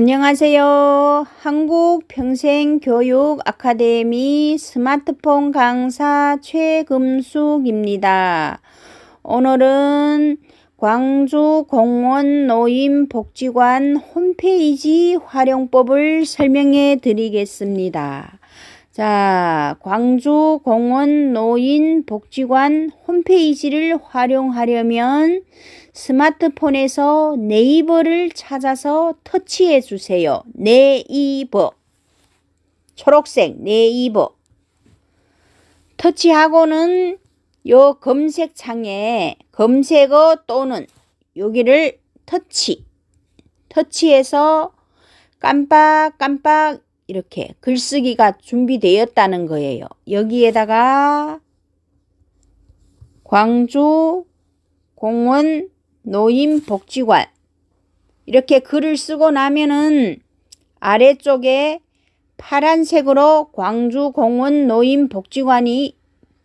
안녕하세요. 한국평생교육 아카데미 스마트폰 강사 최금숙입니다. 오늘은 광주 공원 노인복지관 홈페이지 활용법을 설명해 드리겠습니다. 자, 광주 공원 노인복지관 홈페이지를 활용하려면 스마트폰에서 네이버를 찾아서 터치해 주세요. 네이버. 초록색 네이버. 터치하고는 요 검색창에 검색어 또는 여기를 터치. 터치해서 깜빡깜빡 이렇게 글쓰기가 준비되었다는 거예요. 여기에다가 광주 공원 노인복지관 이렇게 글을 쓰고 나면은 아래쪽에 파란색으로 광주공원 노인복지관이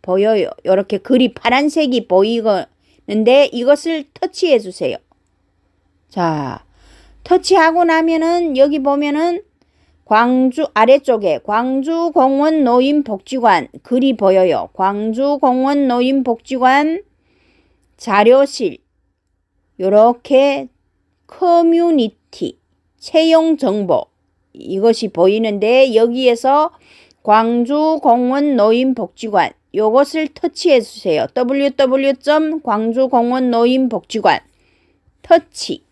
보여요. 이렇게 글이 파란색이 보이는데 이것을 터치해 주세요. 자, 터치하고 나면은 여기 보면은 광주 아래쪽에 광주공원 노인복지관 글이 보여요. 광주공원 노인복지관 자료실 요렇게 커뮤니티 채용 정보 이것이 보이는데 여기에서 광주 공원 노인복지관 요것을 터치해 주세요. www.광주공원 노인복지관 터치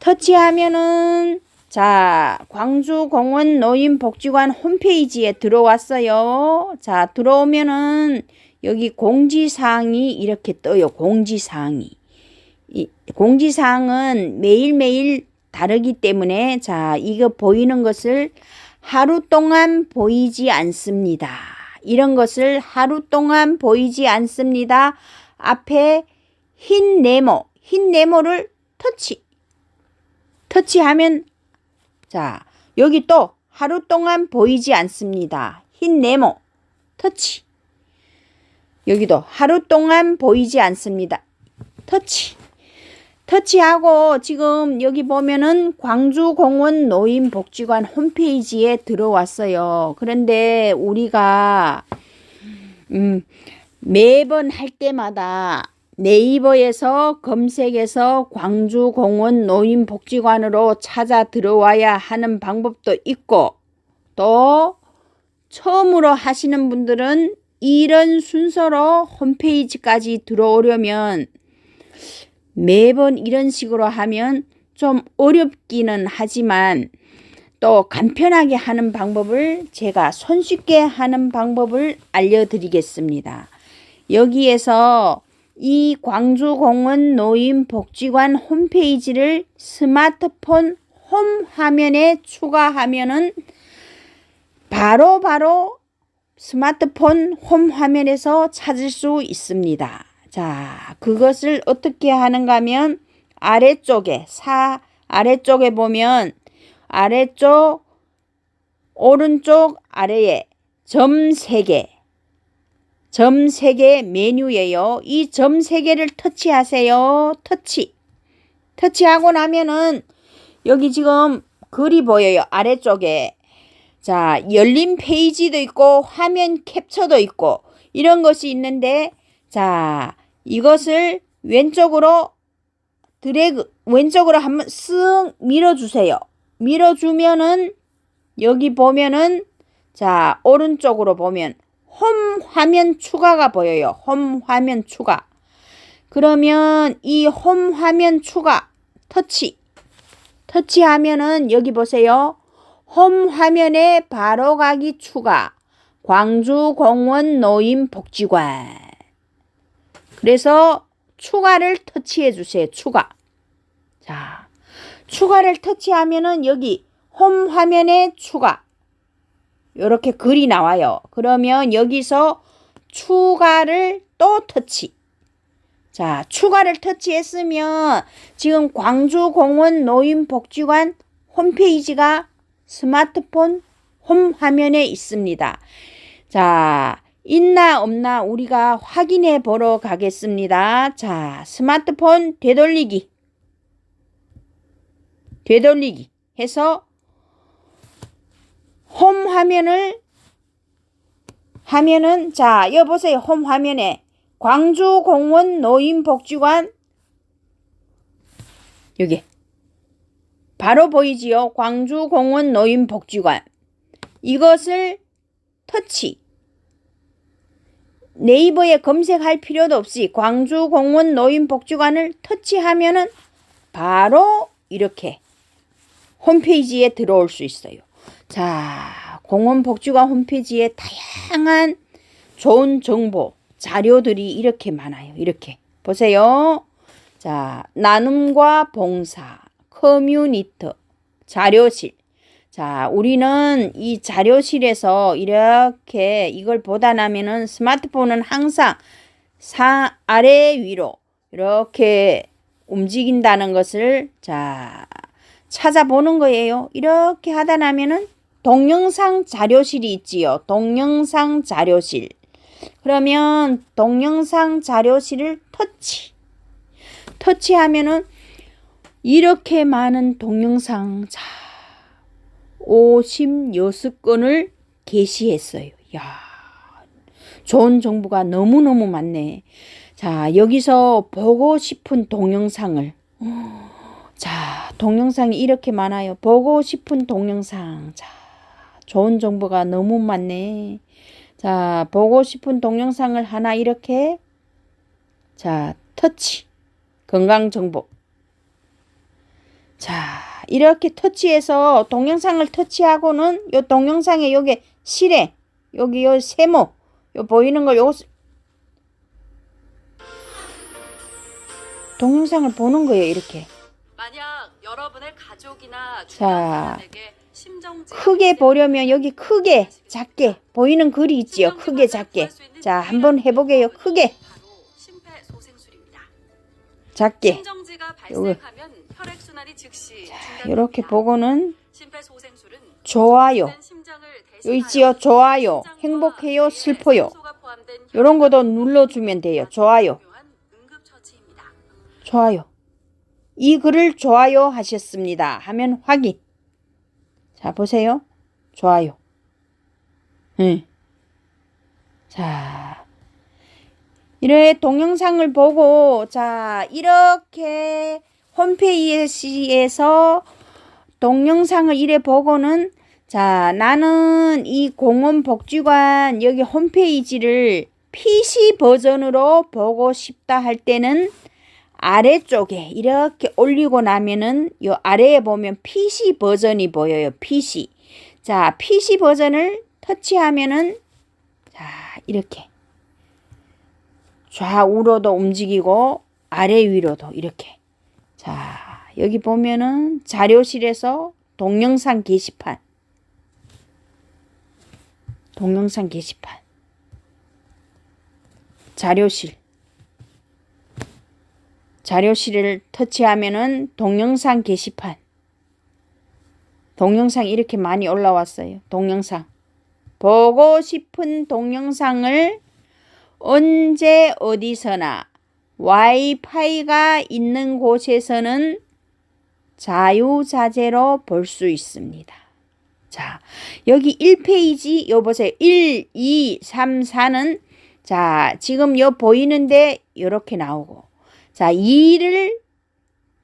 터치하면은 자 광주공원 노인복지관 홈페이지에 들어왔어요. 자 들어오면은 여기 공지사항이 이렇게 떠요. 공지사항이 이 공지사항은 매일매일 다르기 때문에 자 이거 보이는 것을 하루 동안 보이지 않습니다. 이런 것을 하루 동안 보이지 않습니다. 앞에 흰 네모, 흰 네모를 터치. 터치하면 자 여기 또 하루 동안 보이지 않습니다. 흰 네모 터치. 여기도 하루 동안 보이지 않습니다. 터치. 터치하고 지금 여기 보면은 광주공원 노인복지관 홈페이지에 들어왔어요. 그런데 우리가 음, 매번 할 때마다 네이버에서 검색해서 광주공원 노인복지관으로 찾아 들어와야 하는 방법도 있고 또 처음으로 하시는 분들은 이런 순서로 홈페이지까지 들어오려면 매번 이런 식으로 하면 좀 어렵기는 하지만 또 간편하게 하는 방법을 제가 손쉽게 하는 방법을 알려드리겠습니다. 여기에서 이 광주공원 노인복지관 홈페이지를 스마트폰 홈 화면에 추가하면은 바로 바로 스마트폰 홈 화면에서 찾을 수 있습니다. 자, 그것을 어떻게 하는가 하면 아래쪽에 사 아래쪽에 보면 아래쪽 오른쪽 아래에 점 3개 점 3개 메뉴예요. 이 점 3개를 터치하세요. 터치. 터치하고 나면은 여기 지금 글이 보여요. 아래쪽에. 자, 열린 페이지도 있고 화면 캡처도 있고 이런 것이 있는데 자, 이것을 왼쪽으로 드래그 왼쪽으로 한번 쓱 밀어주세요. 밀어주면은 여기 보면은 자 오른쪽으로 보면 홈 화면 추가가 보여요. 홈 화면 추가. 그러면 이 홈 화면 추가 터치 터치하면은 여기 보세요. 홈 화면에 바로 가기 추가 광주 공원 노인 복지관 그래서 추가를 터치해 주세요. 추가. 자, 추가를 터치하면은 여기 홈 화면에 추가. 이렇게 글이 나와요. 그러면 여기서 추가를 또 터치. 자, 추가를 터치했으면 지금 광주공원 노인복지관 홈페이지가 스마트폰 홈 화면에 있습니다. 자, 있나 없나 우리가 확인해 보러 가겠습니다. 자, 스마트폰 되돌리기. 되돌리기 해서 홈 화면을 하면은 자 여보세요. 홈 화면에 광주 공원 노인복지관. 여기. 바로 보이지요? 광주 공원 노인복지관. 이것을 터치 네이버에 검색할 필요도 없이 광주 공원 노인복지관을 터치하면은 바로 이렇게 홈페이지에 들어올 수 있어요. 자, 공원복지관 홈페이지에 다양한 좋은 정보, 자료들이 이렇게 많아요. 이렇게. 보세요. 자, 나눔과 봉사, 커뮤니티, 자료실. 자, 우리는 이 자료실에서 이렇게 이걸 보다 나면은 스마트폰은 항상 사, 아래 위로 이렇게 움직인다는 것을 자, 찾아보는 거예요. 이렇게 하다 나면은 동영상 자료실이 있지요. 동영상 자료실. 그러면 동영상 자료실을 터치. 터치하면은 이렇게 많은 동영상 자 56건을 게시했어요. 야. 좋은 정보가 너무너무 많네. 자, 여기서 보고 싶은 동영상을 자, 동영상이 이렇게 많아요. 보고 싶은 동영상. 자, 좋은 정보가 너무 많네. 자, 보고 싶은 동영상을 하나 이렇게 자, 터치. 건강 정보. 자, 이렇게 터치해서 동영상을 터치하고는 요 동영상에 요게 실행, 여기 요 세모, 요 보이는 걸요 동영상을 보는 거예요, 이렇게. 만약 여러분의 가족이나 자, 크게 보려면 여기 크게, 작게 보이는 글이 있지요. 크게, 작게. 자, 한번 해보게요. 크게. 작게. 발생하면 혈액 순환이 즉시. 이렇게 보고는 좋아요. 있지요. 좋아요. 행복해요. 슬퍼요. 요런 것도 눌러주면 돼요. 좋아요. 좋아요. 이 글을 좋아요 하셨습니다. 하면 확인. 자, 보세요. 좋아요. 응. 자. 이래 동영상을 보고, 자, 이렇게 홈페이지에서 동영상을 이래 보고는, 자, 나는 이 공원복지관 여기 홈페이지를 PC 버전으로 보고 싶다 할 때는 아래쪽에 이렇게 올리고 나면은 요 아래에 보면 PC 버전이 보여요. PC. 자, PC 버전을 터치하면은 자, 이렇게 좌우로도 움직이고 아래 위로도 이렇게. 자, 여기 보면은 자료실에서 동영상 게시판. 동영상 게시판. 자료실. 자료실을 터치하면은 동영상 게시판. 동영상 이렇게 많이 올라왔어요. 동영상. 보고 싶은 동영상을 언제 어디서나 와이파이가 있는 곳에서는 자유자재로 볼 수 있습니다. 자, 여기 1페이지, 요 보세요. 1, 2, 3, 4는 자, 지금 요 보이는데 이렇게 나오고 자, 2를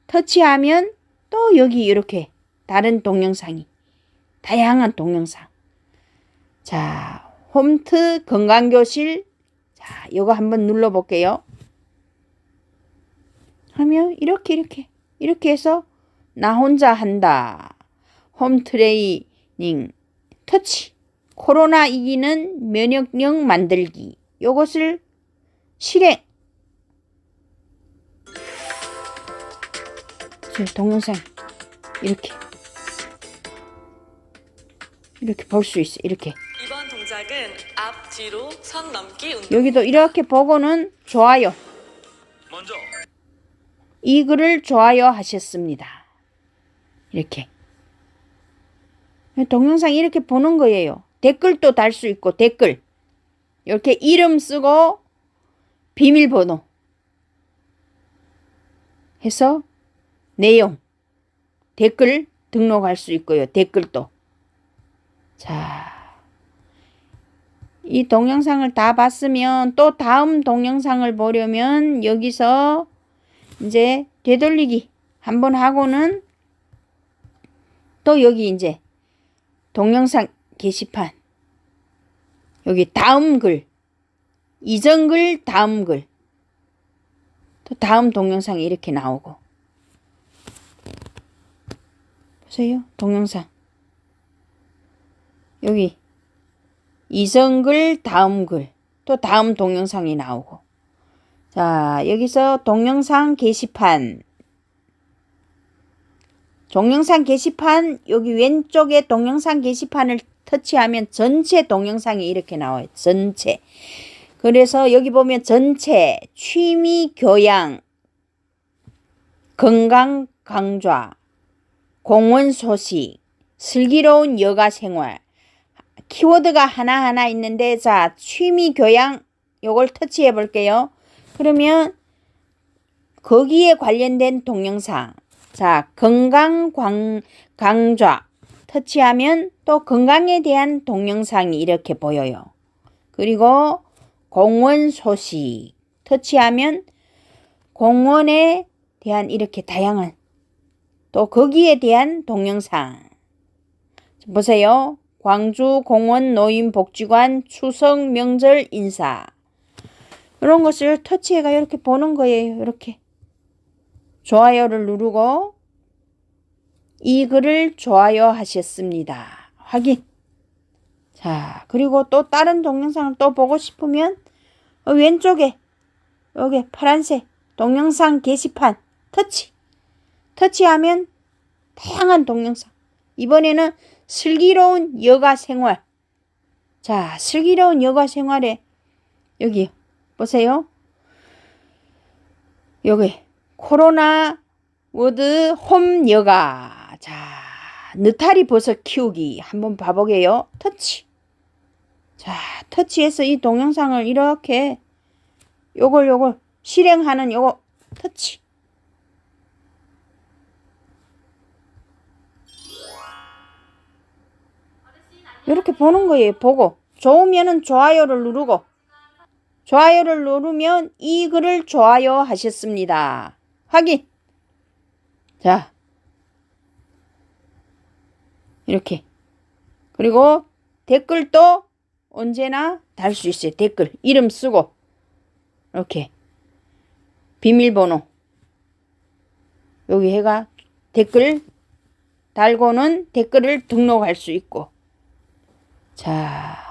터치하면 또 여기 이렇게 다른 동영상이 다양한 동영상. 자, 홈트 건강교실. 자, 이거 한번 눌러 볼게요. 하면 이렇게 이렇게 이렇게 해서 나 혼자 한다. 홈 트레이닝 터치. 코로나 이기는 면역력 만들기. 요것을 실행. 저 동영상 이렇게 이렇게 볼 수 있어. 이렇게. 이번 동작은 앞 뒤로 선 넘기 운동. 여기도 이렇게 보고는 좋아요. 먼저 이 글을 좋아요 하셨습니다. 이렇게. 동영상 이렇게 보는 거예요. 댓글도 달 수 있고 댓글. 이렇게 이름 쓰고 비밀번호 해서 내용 댓글 등록할 수 있고요. 댓글도. 자. 이 동영상을 다 봤으면 또 다음 동영상을 보려면 여기서 이제 되돌리기. 한번 하고는 또 여기 이제 동영상 게시판. 여기 다음 글. 이전 글 다음 글. 또 다음 동영상이 이렇게 나오고. 보세요. 동영상. 여기 이전 글 다음 글. 또 다음 동영상이 나오고 자 여기서 동영상 게시판 동영상 게시판 여기 왼쪽에 동영상 게시판을 터치하면 전체 동영상이 이렇게 나와요. 전체. 그래서 여기 보면 전체 취미 교양 건강 강좌 공원 소식 슬기로운 여가 생활 키워드가 하나하나 있는데 자 취미 교양 요걸 터치해 볼게요. 그러면 거기에 관련된 동영상 자, 건강 광, 강좌 터치하면 또 건강에 대한 동영상이 이렇게 보여요. 그리고 공원 소식 터치하면 공원에 대한 이렇게 다양한 또 거기에 대한 동영상 보세요. 광주 공원 노인복지관 추석 명절 인사 이런 것을 터치해가 이렇게 보는 거예요. 이렇게 좋아요를 누르고 이 글을 좋아요 하셨습니다. 확인. 자, 그리고 또 다른 동영상을 또 보고 싶으면 어, 왼쪽에 여기 파란색 동영상 게시판 터치. 터치하면 다양한 동영상. 이번에는 슬기로운 여가 생활. 자, 슬기로운 여가 생활에 여기 보세요. 여기 코로나 워드 홈 여가. 자, 느타리 버섯 키우기 한번 봐보게요. 터치. 자, 터치해서 이 동영상을 이렇게 요걸 요걸 실행하는 요거 터치. 이렇게 보는 거예요. 보고 좋으면은 좋아요를 누르고 좋아요를 누르면 이 글을 좋아요 하셨습니다. 확인. 자. 이렇게. 그리고 댓글도 언제나 달 수 있어요. 댓글. 이름 쓰고. 이렇게. 비밀번호. 여기 해가 댓글 달고는 댓글을 등록할 수 있고. 자.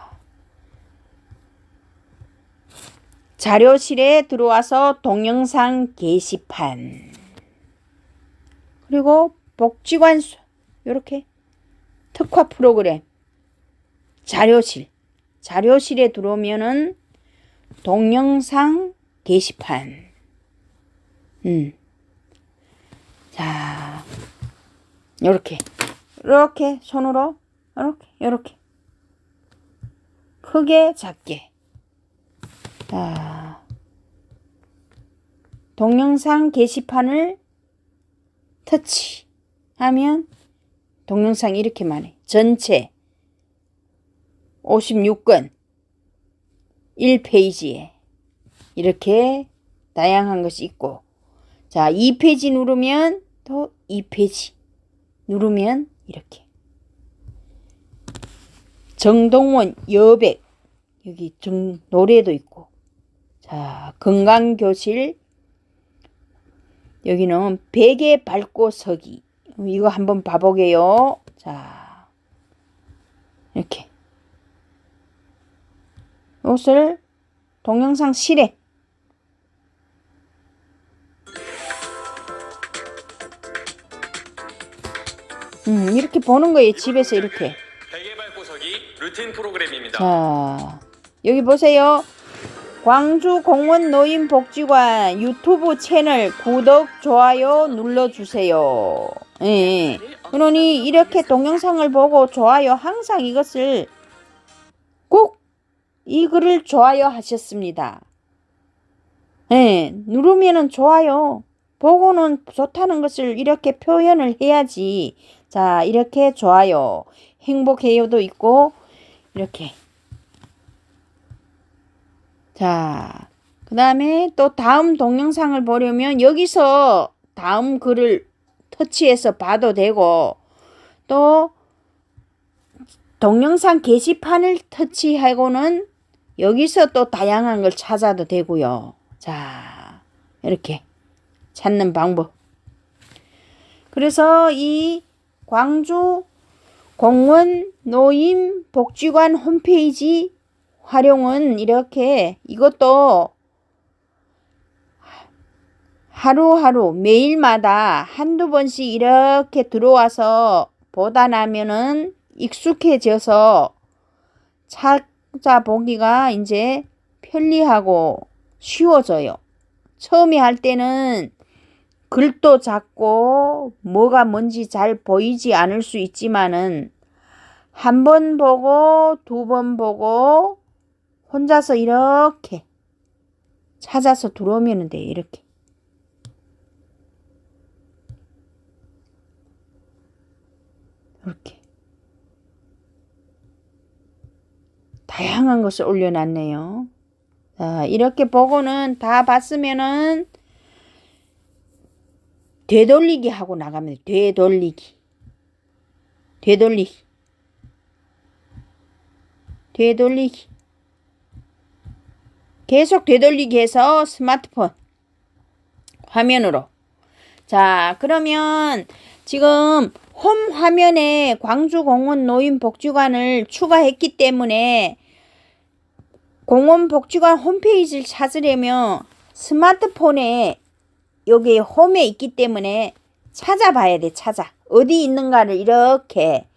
자료실에 들어와서 동영상 게시판. 그리고 복지관수 이렇게 특화 프로그램. 자료실. 자료실에 들어오면은 동영상 게시판. 음. 자 요렇게. 이렇게 손으로 이렇게 이렇게. 크게 작게. 자, 동영상 게시판을 터치하면 동영상 이렇게만 해. 전체 56건 1페이지에. 이렇게 다양한 것이 있고. 자, 2페이지 누르면 또 2페이지. 누르면 이렇게. 정동원 여백. 여기 정, 노래도 있고. 자, 건강교실. 여기는 베개 밟고 서기. 이거 한번 봐보게요. 자, 이렇게. 옷을 동영상 실행. 음, 이렇게 보는 거예요. 집에서 이렇게. 베개 밟고 서기 루틴 프로그램입니다. 자, 여기 보세요. 광주 공원 노인 복지관 유튜브 채널 구독, 좋아요 눌러주세요. 예. 그러니 이렇게 동영상을 보고 좋아요 항상 이것을 꼭 이 글을 좋아요 하셨습니다. 예. 누르면은 좋아요. 보고는 좋다는 것을 이렇게 표현을 해야지 자, 이렇게 좋아요. 행복해요도 있고, 이렇게. 자, 그 다음에 또 다음 동영상을 보려면 여기서 다음 글을 터치해서 봐도 되고, 또 동영상 게시판을 터치하고는 여기서 또 다양한 걸 찾아도 되고요. 자, 이렇게 찾는 방법. 그래서 이 광주 공원 노인 복지관 홈페이지 활용은 이렇게 이것도 하루하루 매일마다 한두 번씩 이렇게 들어와서 보다 나면은 익숙해져서 찾아보기가 이제 편리하고 쉬워져요. 처음에 할 때는 글도 작고 뭐가 뭔지 잘 보이지 않을 수 있지만은 한 번 보고 두 번 보고 혼자서 이렇게 찾아서 들어오면 돼 이렇게 이렇게 다양한 것을 올려놨네요. 자, 이렇게 보고는 다 봤으면은 되돌리기 하고 나가면 돼. 되돌리기. 되돌리기. 되돌리기. 계속 되돌리기 해서 스마트폰 화면으로. 자, 그러면 지금 홈 화면에 광주공원 노인복지관을 추가했기 때문에 공원복지관 홈페이지를 찾으려면 스마트폰에 여기 홈에 있기 때문에 찾아봐야 돼, 찾아. 어디 있는가를 이렇게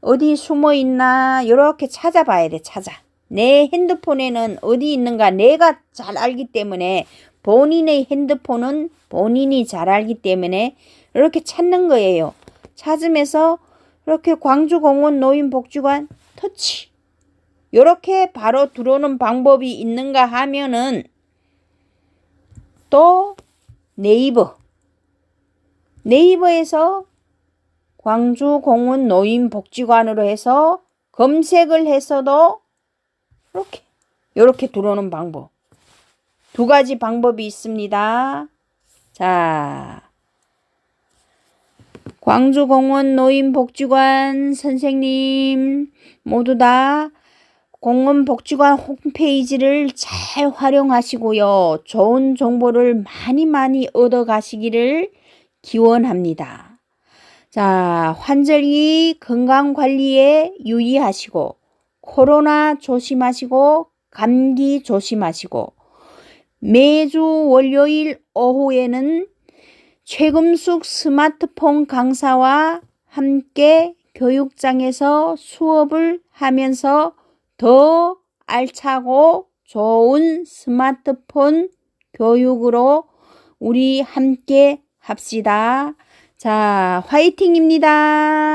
어디 숨어 있나 이렇게 찾아봐야 돼, 찾아. 내 핸드폰에는 어디 있는가 내가 잘 알기 때문에 본인의 핸드폰은 본인이 잘 알기 때문에 이렇게 찾는 거예요. 찾으면서 이렇게 광주공원 노인복지관 터치. 이렇게 바로 들어오는 방법이 있는가 하면은 또 네이버. 네이버에서 광주공원 노인복지관으로 해서 검색을 해서도 이렇게 이렇게 들어오는 방법. 두 가지 방법이 있습니다. 자, 광주공원 노인복지관 선생님 모두 다 공원복지관 홈페이지를 잘 활용하시고요. 좋은 정보를 많이 많이 얻어 가시기를 기원합니다. 자, 환절기 건강 관리에 유의하시고, 코로나 조심하시고, 감기 조심하시고, 매주 월요일 오후에는 최금숙 스마트폰 강사와 함께 교육장에서 수업을 하면서 더 알차고 좋은 스마트폰 교육으로 우리 함께 합시다. 자, 화이팅입니다.